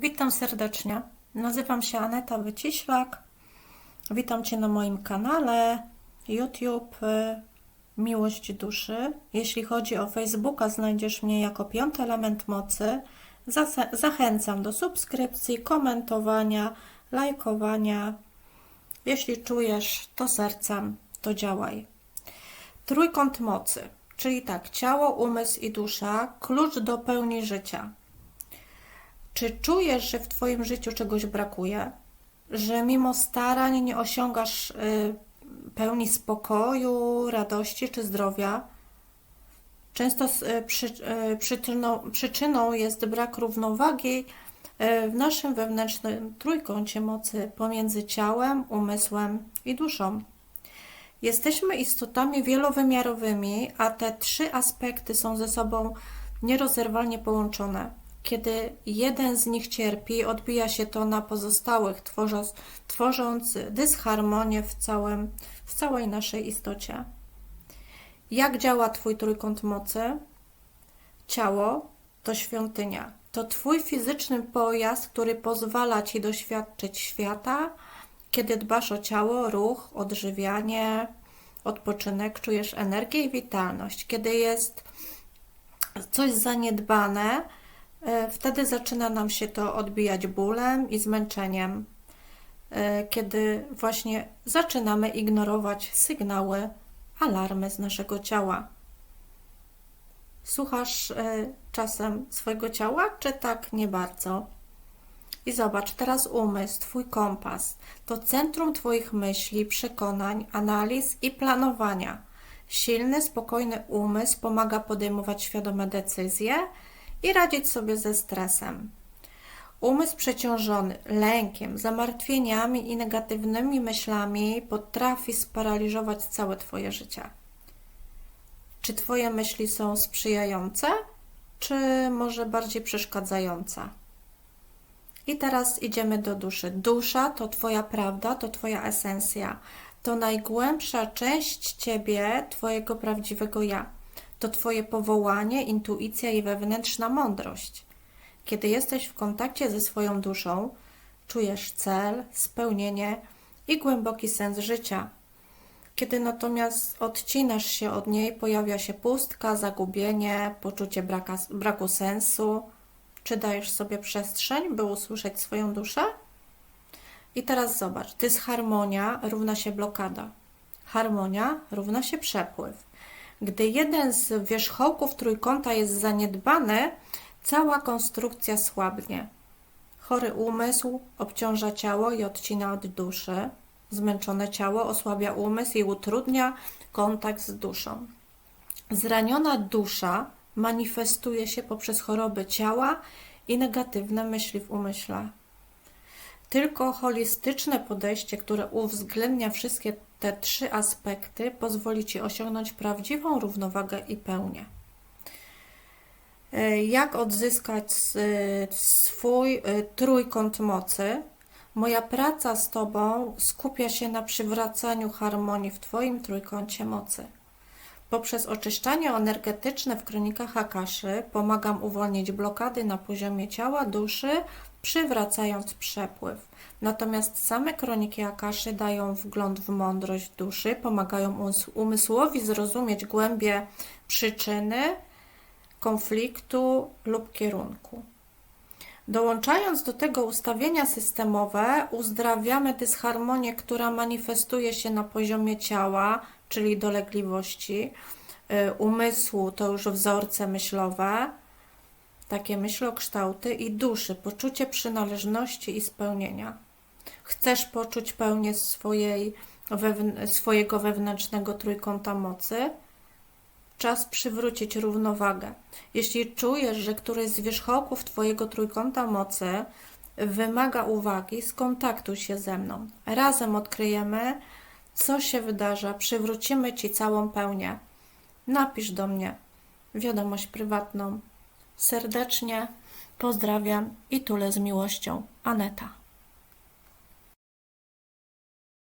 Witam serdecznie. Nazywam się Aneta Wyciślak. Witam Cię na moim kanale YouTube y, Miłość Duszy. Jeśli chodzi o Facebooka, znajdziesz mnie jako piąty element mocy. Zachęcam do subskrypcji, komentowania, lajkowania. Jeśli czujesz to sercem, to działaj. Trójkąt mocy, czyli tak, ciało, umysł i dusza, klucz do pełni życia. Czy czujesz, że w Twoim życiu czegoś brakuje? Że mimo starań nie osiągasz y, pełni spokoju, radości czy zdrowia? Często y, przy, y, przyczyną, przyczyną jest brak równowagi w naszym wewnętrznym trójkącie mocy pomiędzy ciałem, umysłem i duszą. Jesteśmy istotami wielowymiarowymi, a te trzy aspekty są ze sobą nierozerwalnie połączone. Kiedy jeden z nich cierpi, odbija się to na pozostałych, tworząc, tworząc dysharmonię w, całym, w całej naszej istocie. Jak działa Twój trójkąt mocy? Ciało to świątynia. To Twój fizyczny pojazd, który pozwala Ci doświadczyć świata, kiedy dbasz o ciało, ruch, odżywianie, odpoczynek, czujesz energię i witalność. Kiedy jest coś zaniedbane, wtedy zaczyna nam się to odbijać bólem i zmęczeniem, e, kiedy właśnie zaczynamy ignorować sygnały, alarmy z naszego ciała. Słuchasz e, czasem swojego ciała, czy tak nie bardzo? I zobacz, teraz umysł, Twój kompas, to centrum Twoich myśli, przekonań, analiz i planowania. Silny, spokojny umysł pomaga podejmować świadome decyzje i radzić sobie ze stresem. Umysł przeciążony lękiem, zamartwieniami i negatywnymi myślami potrafi sparaliżować całe Twoje życie. Czy Twoje myśli są sprzyjające, czy może bardziej przeszkadzające? I teraz idziemy do duszy. Dusza to Twoja prawda, to Twoja esencja. To najgłębsza część Ciebie, Twojego prawdziwego ja. To Twoje powołanie, intuicja i wewnętrzna mądrość. Kiedy jesteś w kontakcie ze swoją duszą, czujesz cel, spełnienie i głęboki sens życia. Kiedy natomiast odcinasz się od niej, pojawia się pustka, zagubienie, poczucie braka, braku sensu. Czy dajesz sobie przestrzeń, by usłyszeć swoją duszę? I teraz zobacz, dysharmonia równa się blokada. Harmonia równa się przepływ. Gdy jeden z wierzchołków trójkąta jest zaniedbany, cała konstrukcja słabnie. Chory umysł obciąża ciało i odcina od duszy. Zmęczone ciało osłabia umysł i utrudnia kontakt z duszą. Zraniona dusza manifestuje się poprzez choroby ciała i negatywne myśli w umyśle. Tylko holistyczne podejście, które uwzględnia wszystkie te trzy aspekty, pozwoli Ci osiągnąć prawdziwą równowagę i pełnię. E, Jak odzyskać s- swój e, trójkąt mocy? Moja praca z Tobą skupia się na przywracaniu harmonii w Twoim trójkącie mocy. Poprzez oczyszczanie energetyczne w kronikach Akaszy pomagam uwolnić blokady na poziomie ciała, duszy, przywracając przepływ. Natomiast same kroniki Akaszy dają wgląd w mądrość duszy, pomagają umysłowi zrozumieć głębie przyczyny konfliktu lub kierunku. Dołączając do tego ustawienia systemowe, uzdrawiamy dysharmonię, która manifestuje się na poziomie ciała, czyli dolegliwości, y, umysłu to już wzorce myślowe, takie myślokształty i duszy, poczucie przynależności i spełnienia. Chcesz poczuć pełnię swojej, swojego wewnętrznego trójkąta mocy? Czas przywrócić równowagę. Jeśli czujesz, że któryś z wierzchołków Twojego trójkąta mocy wymaga uwagi, skontaktuj się ze mną. Razem odkryjemy, co się wydarza, przywrócimy Ci całą pełnię. Napisz do mnie wiadomość prywatną. Serdecznie pozdrawiam i tule z miłością. Aneta.